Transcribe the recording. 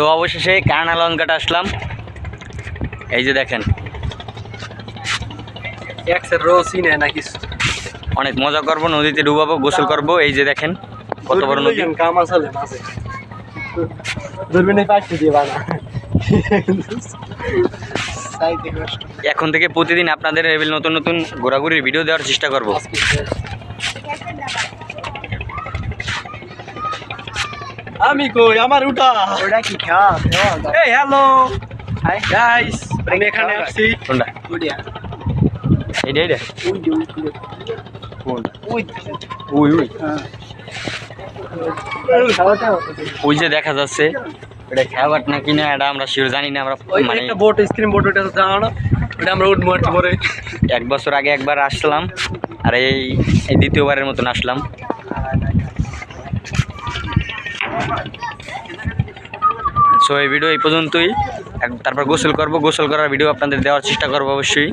So অবশেষে কারণা লঙ্কাটা আসলাম। এই যে দেখেন। অনেক মজা করব নদীতে ডুবাবো গোসল করব এই যে দেখেন কত বড় নদী। এখন থেকে প্রতিদিন আপনাদের নতুন নতুন ঘোরাঘুরির ভিডিও দেওয়ার চেষ্টা করব। আমি কই? আমার উঠা। ওটা কি খাওয়া এই হ্যালো। হাই। গাইস আমি এখানে আসছি কোনটা? এইটা এইটা? ওই যে ওই খাওয়াটা ওই যে দেখা যাচ্ছে এটা খাবার নাকি না এটা আমরা শিওর জানি না আমরা ওই মানে একটা বোট স্ক্রিন বোট ওটা জানো না। ওটা আমরা উঠবো পরে। এক বছর আগে একবার আসলাম আর এই এই দ্বিতীয়বারের মতন আসলাম। সো এই ভিডিও এই পর্যন্তই। তারপর গোসল করব। গোসল করার ভিডিও আপনাদের দেওয়ার চেষ্টা করব অবশ্যই।